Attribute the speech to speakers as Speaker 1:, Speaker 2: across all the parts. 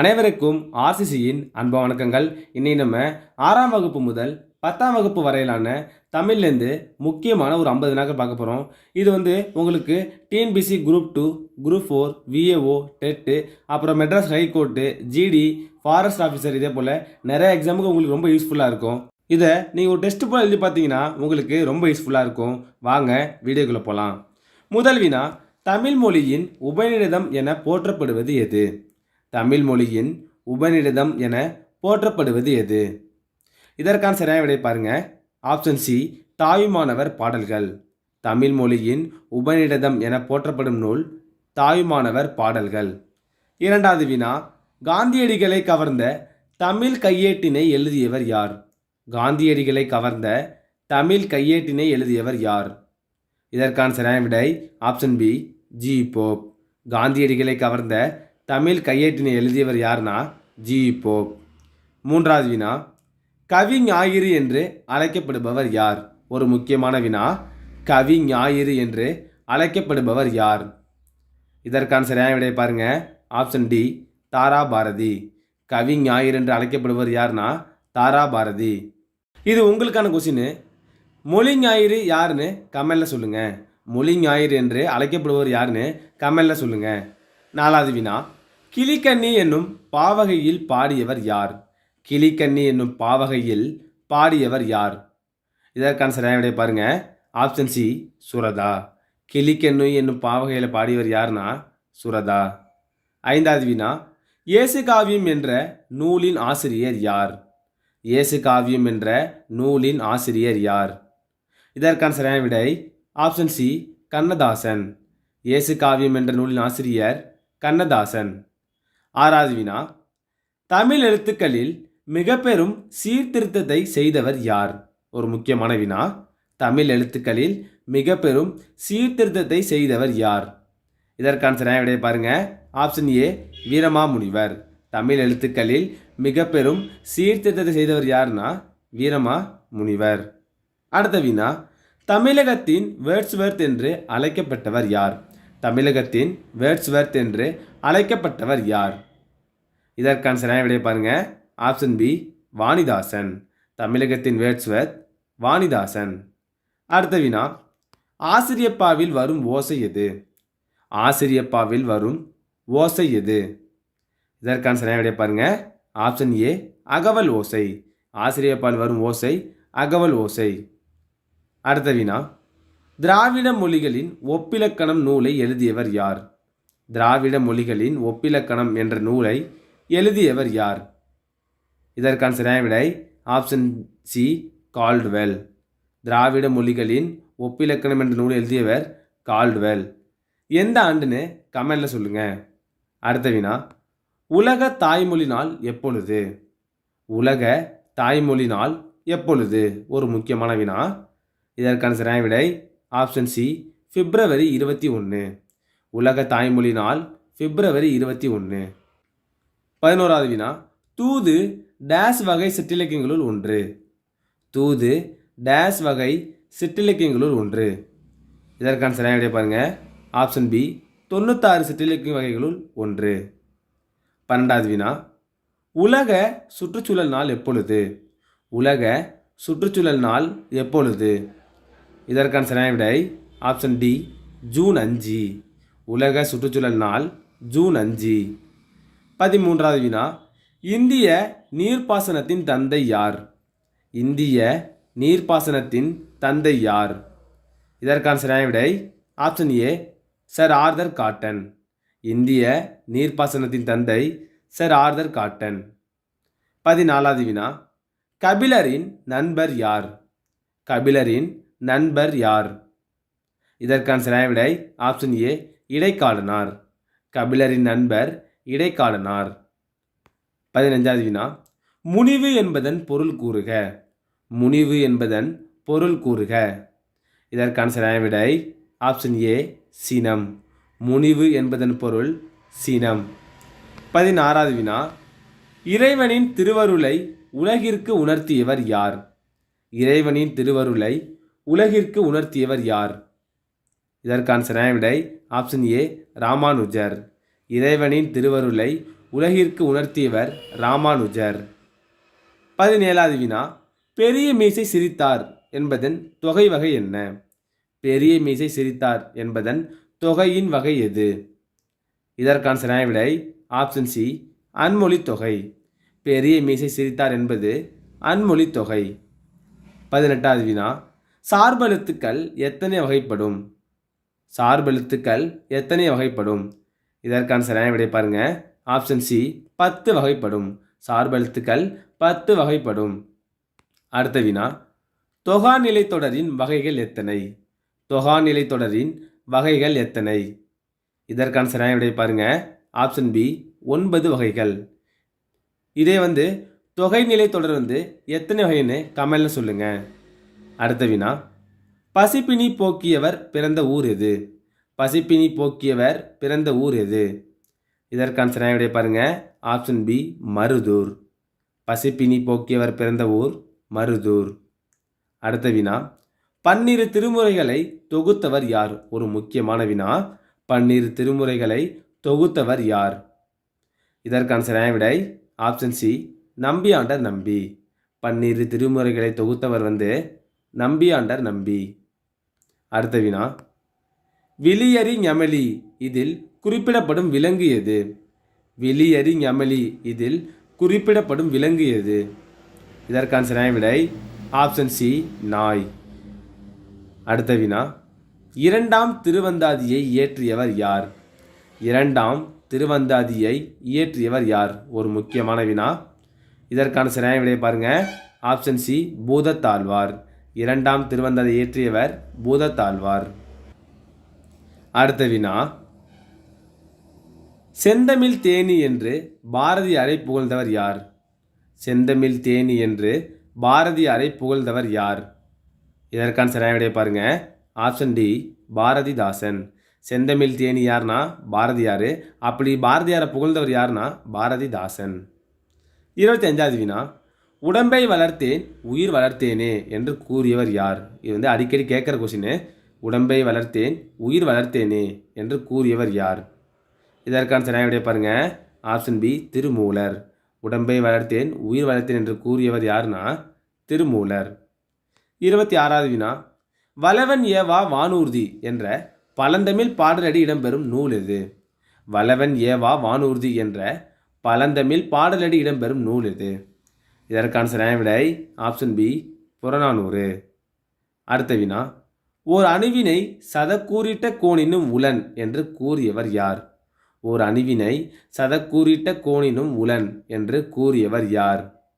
Speaker 1: அனைவருக்கும் ஆர்சிசியின் அன்ப வணக்கங்கள். இன்னைக்கு நம்ம ஆறாம் வகுப்பு முதல் பத்தாம் வகுப்பு வரையிலான தமிழ்லேருந்து முக்கியமான ஒரு ஐம்பது வினாக்கள் பார்க்க போகிறோம் இது வந்து உங்களுக்கு TNPSC group two group four VAO TET அப்புறம் Madras high court GD forest officer இதே போல் நிறைய எக்ஸாமுக்கு உங்களுக்கு ரொம்ப யூஸ்ஃபுல்லாக இருக்கும். இதை நீங்கள் ஒரு டெஸ்ட் போல் எழுதி பார்த்தீங்கன்னா உங்களுக்கு ரொம்ப யூஸ்ஃபுல்லாக இருக்கும். வாங்க வீடியோக்குள்ளே போகலாம் முதல் வினா தமிழ் மொழியின் உபநிடதம் என போற்றப்படுவது எது? தமிழ் மொழியின் உபநிடதம் என போற்றப்படுவது எது? இதற்கான சரியான விடை பாருங்க. ஆப்ஷன் சி தாயுமானவர் பாடல்கள். தமிழ் மொழியின் உபநிடதம் என போற்றப்படும் நூல் தாயுமானவர் பாடல்கள். இரண்டாவது வினா காந்தியடிகளை கவர்ந்த தமிழ் கையேட்டினை எழுதியவர் யார்? காந்தியடிகளை கவர்ந்த தமிழ் கையேட்டினை எழுதியவர் யார்? இதற்கான சரியான விடை ஆப்ஷன் பி ஜி போப் காந்தியடிகளை கவர்ந்த தமிழ் கையேட்டினை எழுதியவர் யார்னா ஜி போப். மூன்றாவது வினா கவி ஞாயிறு என்று அழைக்கப்படுபவர் யார்? ஒரு முக்கியமான வினா கவி ஞாயிறு என்று அழைக்கப்படுபவர் யார்? இதற்கான சரியான விடையை பாருங்கள் ஆப்ஷன் டி தாரா பாரதி கவி ஞாயிறு என்று அழைக்கப்படுபவர் யார்னா தாரா பாரதி இது உங்களுக்கான கொஸ்டின். மொழி ஞாயிறு யாருன்னு கமெண்டில் சொல்லுங்கள் மொழி ஞாயிறு என்று அழைக்கப்படுபவர் யாருன்னு கமெண்டில் சொல்லுங்கள் நாலாவது வினா கிளிக்கண்ணி என்னும் பாவகையில் பாடியவர் யார்? கிளிக்கண்ணி என்னும் பாவகையில் பாடியவர் யார்? இதற்கான சரியான விடைய பாருங்க. Option C Suratha. கிளிக்கண்ணு என்னும் பாவகையில் பாடியவர் யார்னா? சுரதா. ஐந்தாவது வினா இயேசு காவியம் என்ற நூலின் ஆசிரியர் யார்? இயேசு காவியம் என்ற நூலின் ஆசிரியர் யார்? இதற்கான சரியான விடை? Option C Kannadasan. இயேசு காவியம் என்ற நூலின் ஆசிரியர் கண்ணதாசன். ஆறாவது வினா தமிழ் எழுத்துக்களில் மிக பெரும் சீர்திருத்தத்தை செய்தவர் யார்? ஒரு முக்கியமான வினா. தமிழ் எழுத்துக்களில் மிக பெரும் சீர்திருத்தத்தை செய்தவர் யார்? இதற்கான சரியான விடையை பாருங்க. Option A Veeramamunivar. தமிழ் எழுத்துக்களில் மிக பெரும் சீர்திருத்தத்தை செய்தவர் யாருன்னா வீரமா முனிவர் அடுத்த வினா. தமிழகத்தின் வேர்ட்ஸ்வர்த் என்று அழைக்கப்பட்டவர் யார்? தமிழகத்தின் வேர்ட்ஸ்வர்த் என்று அழைக்கப்பட்டவர் யார்? இதற்கான சரியான விடையை பாருங்க. Option B Vanidasan. தமிழகத்தின் வேர்ட்ஸ்வர்த் வாணிதாசன். அடுத்த வினா ஆசிரியப்பாவில் வரும் ஓசை எது? ஆசிரியப்பாவில் வரும் ஓசை எது? இதற்கான சரியான விடையை பாருங்க. ஆப்ஷன் ஏ அகவல் ஓசை. ஆசிரியப்பால் வரும் ஓசை அகவல் ஓசை. அடுத்த வினா திராவிட மொழிகளின் ஒப்பிலக்கணம் நூலை எழுதியவர் யார்? திராவிட மொழிகளின் ஒப்பிலக்கணம் என்ற நூலை எழுதியவர் யார்? இதற்கான சரியான விடை ஆப்ஷன் சி கால்டுவெல் திராவிட மொழிகளின் ஒப்பிலக்கணம் என்ற நூல் எழுதியவர் கால்டுவெல் எந்த ஆண்டுன்னு கமெண்டில் சொல்லுங்கள் அடுத்த வினா உலக தாய்மொழி நாள் எப்பொழுது? உலக தாய்மொழி நாள் எப்பொழுது? ஒரு முக்கியமான வினா இதற்கான சரியான விடை ஆப்ஷன் சி பிப்ரவரி இருபத்தி ஒன்று உலக தாய்மொழி நாள் பிப்ரவரி இருபத்தி ஒன்று பதினோராவது வினா தூது டேஸ் வகை சிற்றிலக்கியங்களுள் ஒன்று. தூது டேஸ் வகை சிற்றிலக்கியங்களுள் ஒன்று. இதற்கான சரியான விடை பாருங்கள் ஆப்ஷன் பி தொண்ணூத்தாறு சிற்றிலக்கிய வகைகளுள் ஒன்று. பன்னெண்டாவது வினா உலக சுற்றுச்சூழல் நாள் எப்பொழுது? உலக சுற்றுச்சூழல் நாள் எப்பொழுது? இதற்கான சரியான விடை ஆப்ஷன் டி ஜூன் அஞ்சு. உலக சுற்றுச்சூழல் நாள் ஜூன் அஞ்சு. பதிமூன்றாவது வினா. இந்திய நீர்ப்பாசனத்தின் தந்தை யார்? இந்திய நீர்ப்பாசனத்தின் தந்தை யார்? இதற்கான சரியான விடை option A sir Arthur Cotton. இந்திய நீர்ப்பாசனத்தின் தந்தை சர் ஆர்தர் காட்டன். பதினாலாவது வினா. கபிலரின் நண்பர் யார்? கபிலரின் நண்பர் யார்? இதற்கான சரியான விடை ஆப்ஷன் ஏ இடைக்காலனார். கபிலரின் நண்பர் இடைக்காலனார். பதினஞ்சாவது வினா. முனிவு என்பதன் பொருள் கூறுக. முனிவு என்பதன் பொருள் கூறுக. இதற்கான சரியான விடை ஆப்ஷன் ஏ சினம். முனிவு என்பதன் பொருள் சினம். பதினாறாவது வினா. இறைவனின் திருவருளை உலகிற்கு உணர்த்தியவர் யார்? இறைவனின் திருவருளை உலகிற்கு உணர்த்தியவர் யார்? இதற்கான சரியான விடை ஆப்ஷன் ஏ ராமானுஜர். இறைவனின் திருவருளை உலகிற்கு உணர்த்தியவர் ராமானுஜர். பதினேழாவது வினா பெரிய மீசை சிரித்தார் என்பதன் தொகை வகை என்ன? பெரிய மீசை சிரித்தார் என்பதன் தொகையின் வகை எது? இதற்கான சரியான ஆப்ஷன் சி அன்மொழி தொகை. பெரிய மீசை சிரித்தார் என்பது அன்மொழி தொகை. பதினெட்டாவது வினா சார்பெழுத்துக்கள் எத்தனை வகைப்படும்? சார்பெழுத்துக்கள் எத்தனை வகைப்படும்? இதற்கான சரியான விடை பாருங்கள் ஆப்ஷன் சி பத்து வகைப்படும். சார்பெழுத்துக்கள் பத்து வகைப்படும். அடுத்த வினா தொகாநிலை தொடரின் வகைகள் எத்தனை? தொகாநிலை தொடரின் வகைகள் எத்தனை? இதற்கான சரியான விடை பாருங்கள் ஆப்ஷன் பி ஒன்பது வகைகள். இதே வந்து தொகைநிலை தொடர் வந்து எத்தனை வகைன்னு கமெண்ட்ல சொல்லுங்கள் அடுத்த வினா பசிப்பினி போக்கியவர் பிறந்த ஊர் எது? பசிப்பினி போக்கியவர் பிறந்த ஊர் எது? இதற்கான சரியான பாருங்கள் பாருங்க. Option B Maruthur. பசிப்பினி போக்கியவர் பிறந்த ஊர் மருதூர். அடுத்த வினா பன்னிரு திருமுறைகளை தொகுத்தவர் யார்? ஒரு முக்கியமான வினா பன்னிரு திருமுறைகளை தொகுத்தவர் யார்? இதற்கான சரியான விடை. ஆப்ஷன் சி நம்பியாண்டர் நம்பி. பன்னிரு திருமுறைகளை தொகுத்தவர் வந்து நம்பியாண்டர் நம்பி. அடுத்த வினா விலியரி ஞமலி இதில் குறிப்பிடப்படும் விலங்கு எது விலியரி ஞமலி இதில் குறிப்பிடப்படும் விலங்கு எது இதற்கான சரியான விடை ஆப்ஷன் சி நாய். அடுத்த வினா இரண்டாம் திருவந்தாதியை இயற்றியவர் யார்? இரண்டாம் திருவந்தாதியை இயற்றியவர் யார்? ஒரு முக்கியமான வினா. இதற்கான சரியான விடையை பாருங்க. Option C Bhoothathalvar. இரண்டாம் திருவந்தாதி இயற்றியவர் பூதத்தாழ்வார். அடுத்த வினா செந்தமிழ் தேனி என்று பாரதியாரை புகழ்ந்தவர் யார்? செந்தமிழ் தேனி என்று பாரதியாரை புகழ்ந்தவர் யார்? இதற்கான சரியான விடையை பாருங்க. Option D Bharathidasan. செந்தமிழ் தேனி யார்னா? பாரதியார். அப்படி பாரதியாரை புகழ்ந்தவர் யார்னா? பாரதிதாசன். இருபத்தி அஞ்சாவது வினா உடம்பை வளர்த்தேன் உயிர் வளர்த்தேனே என்று கூறியவர் யார்? இது வந்து அடிக்கடி கேட்குற கொஷின் உடம்பை வளர்த்தேன் உயிர் வளர்த்தேனே என்று கூறியவர் யார்? இதற்கான சரியான பாருங்க ஆப்ஷன் பி திருமூலர். உடம்பை வளர்த்தேன் உயிர் வளர்த்தேன் என்று கூறியவர் யாருன்னா திருமூலர். இருபத்தி ஆறாவது வினா. வளவன் ஏவா வானூர்தி என்ற பழந்தமிழ் பாடலடி இடம்பெறும் நூல் எது? வளவன் ஏவா வானூர்தி என்ற பழந்தமிழ் பாடலடி இடம்பெறும் நூல் எது? இதற்கான சரியான விடை ஆப்ஷன் பி புறநானூறு. அடுத்த வினா. ஓர் அணுவினை சதக்கூறிட்ட கோணினும் உலன் என்று கூறியவர் யார்? ஓர் அணுவினை சதக்கூறிட்ட கோணினும் உலன் என்று கூறியவர் யார்?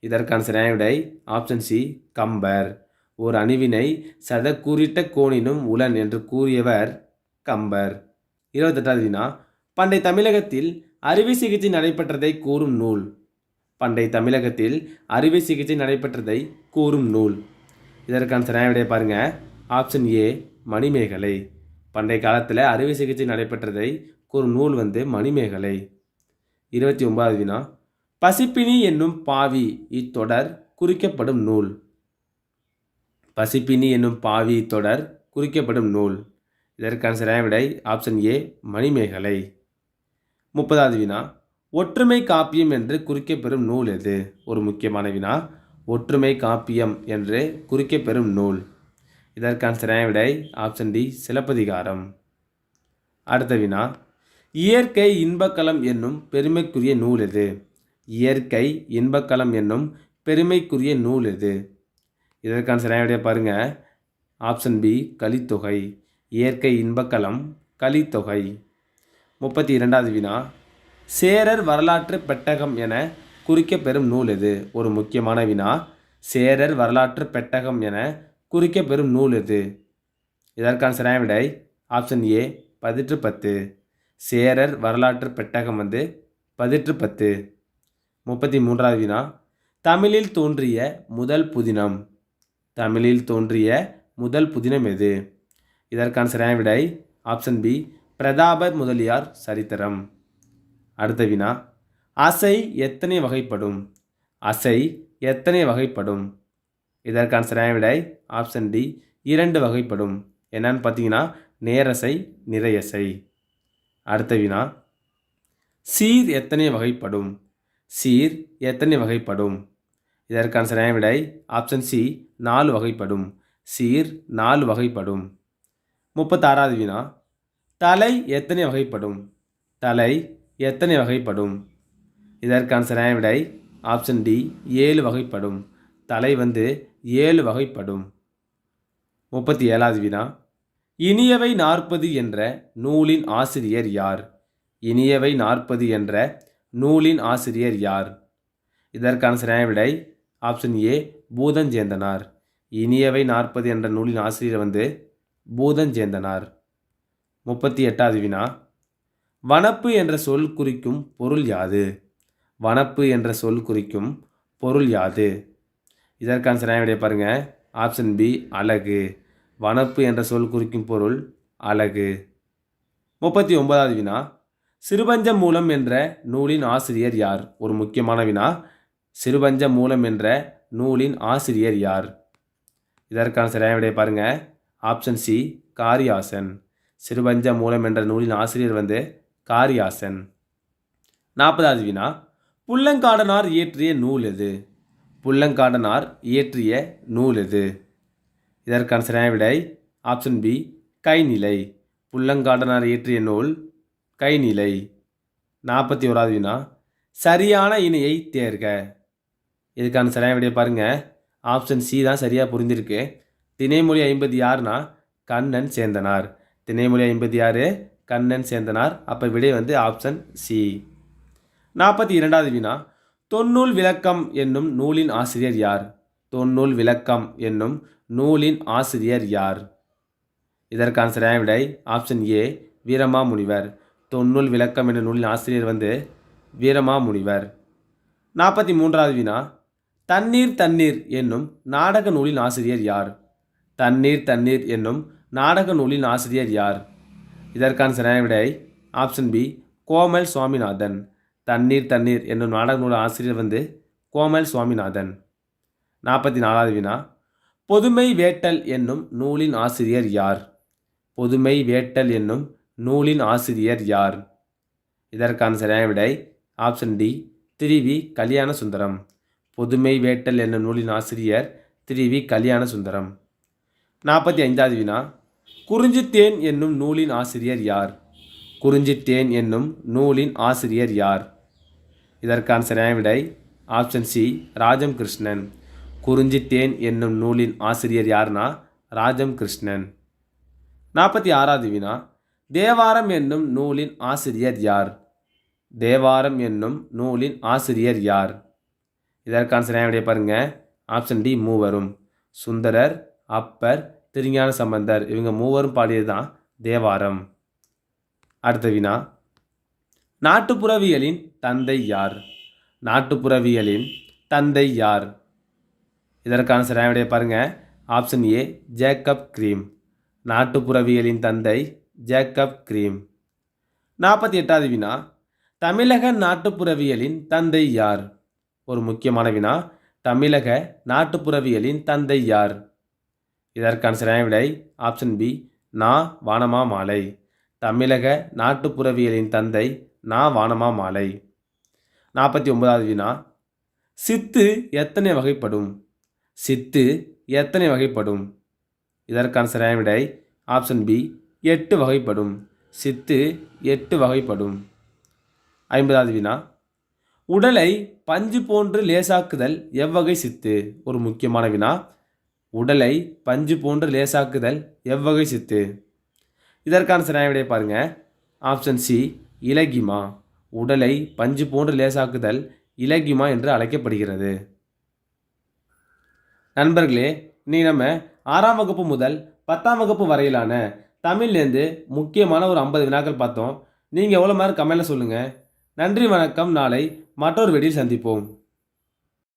Speaker 1: இதற்கான சரியான ஆப்ஷன் சி கம்பர். ஓர் அணுவினை சதக்கூறிட்ட கோணினும் உலன் என்று கூறியவர் கம்பர். இருபத்தெட்டாவது வினா பண்டை தமிழகத்தில் அறுவை சிகிச்சை நடைபெற்றதை கூறும் நூல். பண்டை தமிழகத்தில் அறுவை சிகிச்சை நடைபெற்றதை கூறும் நூல். இதற்கான சரியான விடையை ஆப்ஷன் ஏ மணிமேகலை. பண்டைய காலத்தில் அறுவை சிகிச்சை நடைபெற்றதை கூறும் நூல் வந்து மணிமேகலை. இருபத்தி ஒன்பதாவது வினா. பசிப்பினி என்னும் பாவி இத்தொடர் குறிக்கப்படும் நூல். பசிப்பினி என்னும் பாவி தொடர் குறிக்கப்படும் நூல். இதற்கான சரியான விடை ஆப்ஷன் ஏ மணிமேகலை. முப்பதாவது வினா. ஒற்றுமை காப்பியம் என்று குறிக்கப்பெறும் நூல் எது? ஒரு முக்கியமான வினா. ஒற்றுமை காப்பியம் என்று குறிக்கப்பெறும் நூல். இதற்கான சரியான விடை ஆப்ஷன் டி சிலப்பதிகாரம். அடுத்த வினா இயற்கை இன்பக்களம் என்னும் பெருமைக்குரிய நூல் எது? இயற்கை இன்பக்களம் என்னும் பெருமைக்குரிய நூல் எது? இதற்கான சரியான விடையை பாருங்க. Option B Kalithogai. இயற்கை இன்பக்களம் கலித்தொகை. முப்பத்தி இரண்டாவது வினா சேரர் வரலாற்று பெட்டகம் என குறிக்கப்பெறும் நூல் எது? ஒரு முக்கியமான வினா சேரர் வரலாற்று பெட்டகம் என குறிக்க பெறும் நூல் எது? இதற்கான சரியான விடை ஆப்ஷன் ஏ பதிற்று பத்து. சேரர் வரலாற்று பெட்டகம் வந்து பதிற்று பத்து. முப்பத்தி மூன்றாவது வினா தமிழில் தோன்றிய முதல் புதினம். தமிழில் தோன்றிய முதல் புதினம் எது? இதற்கான சரியான விடை ஆப்ஷன் பி பிரதாப முதலியார் சரித்திரம். அடுத்த வினா அசை எத்தனை வகைப்படும்? அசை எத்தனை வகைப்படும்? இதற்கான சரியான விடை ஆப்ஷன் டி இரண்டு வகைப்படும். என்னன்னு பார்த்தீங்கன்னா நேரசை நிறையசை. அடுத்த வினா. சீர் எத்தனை வகைப்படும்? சீர் எத்தனை வகைப்படும்? இதற்கான சரியான விடை ஆப்ஷன் சி நாலு வகைப்படும். சீர் நாலு வகைப்படும். முப்பத்தாறாவது வினா. தலை எத்தனை வகைப்படும்? தலை எத்தனை வகைப்படும்? இதற்கான சரியான விடை ஆப்ஷன் டி ஏழு வகைப்படும். தலை வந்து ஏழு வகைப்படும். முப்பத்தி ஏழாவது வினா. இனியவை நாற்பது என்ற நூலின் ஆசிரியர் யார்? இனியவை நாற்பது என்ற நூலின் ஆசிரியர் யார்? இதற்கான சரியான விடை ஆப்ஷன் ஏ பூதஞ்சேந்தனார். இனியவை நாற்பது என்ற நூலின் ஆசிரியர் வந்து பூதஞ்சேந்தனார். முப்பத்தி எட்டாவது வினா. வனப்பு என்ற சொல் குறிக்கும் பொருள் யாது? வனப்பு என்ற சொல் குறிக்கும் பொருள் யாது? இதற்கான சரியான விடைய பாருங்கள் ஆப்ஷன் பி அழகு. வனப்பு என்ற சொல் குறிக்கும் பொருள் அழகு. முப்பத்தி ஒன்பதாவது வினா. சிறுபஞ்ச மூலம் என்ற நூலின் ஆசிரியர் யார்? ஒரு முக்கியமான வினா. சிறுபஞ்ச மூலம் என்ற நூலின் ஆசிரியர் யார்? இதற்கான சரியான விடைய பாருங்கள் ஆப்ஷன் சி காரியாசன். சிறுபஞ்ச மூலம் என்ற நூலின் ஆசிரியர் வந்து காரியாசன். நாற்பதாவது வினா. புல்லங்காடனார் இயற்றிய நூல் எது? புல்லங்காடனார் இயற்றிய நூல் எது? இதற்கான சரியான விடை ஆப்ஷன் பி கைநிலை. புல்லங்காடனார் இயற்றிய நூல் கைநிலை. நாற்பத்தி ஓராவது வினா. சரியான இணையை தேர்க. இதுக்கான சரியான விடையை பாருங்கள் ஆப்ஷன் சி தான் சரியாக புரிஞ்சிருக்கு. திணைமொழி ஐம்பது யாருனா கண்ணன் சேந்தனார். திணைமொழி ஐம்பது ஆறு கண்ணன் சேந்தனார். அப்போ விடை வந்து ஆப்ஷன் சி. நாற்பத்தி இரண்டாவது வினா. தொன்னூல் விளக்கம் என்னும் நூலின் ஆசிரியர் யார்? தொன்னூல் விளக்கம் என்னும் நூலின் ஆசிரியர் யார்? இதற்கான சரியான விடை ஆப்ஷன் ஏ வீரமாமுனிவர். தொன்னூல் விளக்கம் என்ற நூலின் ஆசிரியர் வந்து வீரமாமுனிவர். நாற்பத்தி மூன்றாவது வினா தண்ணீர் தண்ணீர் என்னும் நாடக நூலின் ஆசிரியர் யார்? தண்ணீர் தண்ணீர் என்னும் நாடக நூலின் ஆசிரியர் யார்? இதற்கான சரியான விடை ஆப்ஷன் பி கோமல் சுவாமிநாதன். தண்ணீர் தண்ணீர் என்னும் நாடக நூல் ஆசிரியர் வந்து கோமல் சுவாமிநாதன். நாற்பத்தி நாலாவது வினா. பொதுமை வேட்டல் என்னும் நூலின் ஆசிரியர் யார்? பொதுமை வேட்டல் என்னும் நூலின் ஆசிரியர் யார்? இதற்கான சரியான விடை ஆப்ஷன் டி திருவி கல்யாண சுந்தரம் பொதுமை வேட்டல் என்னும் நூலின் ஆசிரியர் திருவி கல்யாண சுந்தரம் நாற்பத்தி ஐந்தாவது வினா. குறிஞ்சித்தேன் என்னும் நூலின் ஆசிரியர் யார்? குறிஞ்சித்தேன் என்னும் நூலின் ஆசிரியர் யார்? இதற்கான சரியான விடை? ஆப்ஷன் சி ராஜம் கிருஷ்ணன் குறிஞ்சித்தேன் என்னும் நூலின் ஆசிரியர் யார்னா? ராஜம் கிருஷ்ணன் நாற்பத்தி ஆறாவது வினா. தேவாரம் என்னும் நூலின் ஆசிரியர் யார்? தேவாரம் என்னும் நூலின் ஆசிரியர் யார்? இதற்கான சரியான விடைய பாருங்க. ஆப்ஷன் டி மூவரும். சுந்தரர் அப்பர் திருஞான சம்பந்தர். இவங்க மூவரும் பாடியது தான் தேவாரம். அடுத்த வினா. நாட்டுப்புறவியலின் தந்தை யார்? நாட்டுப்புறவியலின் தந்தை யார்? இதற்கான சரியான விடைய ஆப்ஷன் ஏ ஜேக்கப் கிரீம் நாட்டுப்புறவியலின் தந்தை ஜேக்கப் கிரீம் நாற்பத்தி எட்டாவது வினா தமிழக நாட்டுப்புறவியலின் தந்தை யார்? ஒரு முக்கியமான வினா தமிழக நாட்டுப்புறவியலின் தந்தை யார்? இதற்கான சரியான விடை ஆப்ஷன் பி நா வானமா மாலை. தமிழக நாட்டுப்புறவியலின் தந்தை நான் வானமா மாலை. நாற்பத்தி ஒன்பதாவது வினா. சித்து எத்தனை வகைப்படும்? சித்து எத்தனை வகைப்படும்? இதற்கான சரியான விடை ஆப்ஷன் பி எட்டு வகைப்படும். சித்து எட்டு வகைப்படும். ஐம்பதாவது வினா. உடலை பஞ்சு போன்று லேசாக்குதல் எவ்வகை சித்து? ஒரு முக்கியமான வினா. உடலை பஞ்சு போன்று லேசாக்குதல் எவ்வகை சித்து? இதற்கான சரியான விடையை பாருங்கள் ஆப்ஷன் சி இலகிமா உடலை பஞ்சு போன்று லேசாக்குதல் இலகிமா என்று அழைக்கப்படுகிறது. நண்பர்களே நீ நம்ம ஆறாம் வகுப்பு முதல் பத்தாம் வகுப்பு வரையிலான தமிழ்லேருந்து முக்கியமான ஒரு ஐம்பது வினாக்கள் பார்த்தோம். நீங்கள் எவ்வளோ மாதிரி கமெண்ட்டில் சொல்லுங்கள் நன்றி வணக்கம். நாளை மற்றொரு வெடியில் சந்திப்போம்.